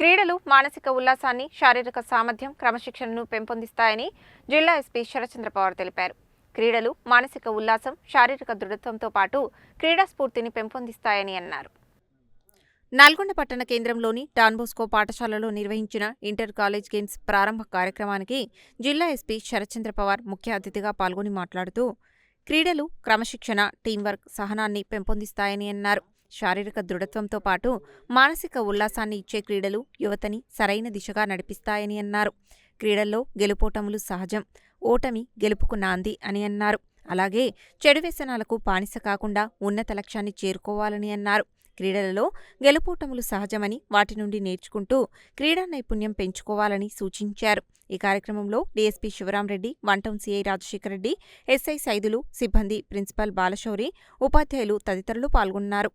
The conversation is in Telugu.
క్రీడలు మానసిక ఉల్లాసాన్ని శారీరక సామర్థ్యం క్రమశిక్షణను పెంపొందిస్తాయని జిల్లా ఎస్పీ శరచంద్ర పవార్ తెలిపారు. క్రీడలు మానసిక ఉల్లాసం శారీరక దృఢత్వంతో పాటు క్రీడా స్ఫూర్తిని పెంపొందిస్తాయని అన్నారు. నల్గొండ పట్టణ కేంద్రంలోని డాన్బోస్కో పాఠశాలలో నిర్వహించిన ఇంటర్ కాలేజ్ గేమ్స్ ప్రారంభ కార్యక్రమానికి జిల్లా ఎస్పీ శరచంద్ర పవార్ ముఖ్య అతిథిగా పాల్గొని మాట్లాడుతూ క్రీడలు క్రమశిక్షణ టీంవర్క్ సహనాన్ని పెంపొందిస్తాయని అన్నారు. శారీరక దృఢత్వంతో పాటు మానసిక ఉల్లాసాన్ని ఇచ్చే క్రీడలు యువతని సరైన దిశగా నడిపిస్తాయని అన్నారు. క్రీడల్లో గెలుపోటములు సహజం ఓటమి గెలుపుకు నాంది అని అన్నారు. అలాగే చెడు వ్యసనాలకు బానిస కాకుండా ఉన్నత లక్ష్యాన్ని చేరుకోవాలని అన్నారు. క్రీడలలో గెలుపోటములు సహజమని వాటి నుండి నేర్చుకుంటూ క్రీడా నైపుణ్యం పెంచుకోవాలని సూచించారు. ఈ కార్యక్రమంలో డీఎస్పీ శివరాంరెడ్డి వంటం సిఐ రాజశేఖర రెడ్డి ఎస్ఐ సైదులు సిబ్బంది ప్రిన్సిపల్ బాలశౌరి ఉపాధ్యాయులు తదితరులు పాల్గొన్నారు.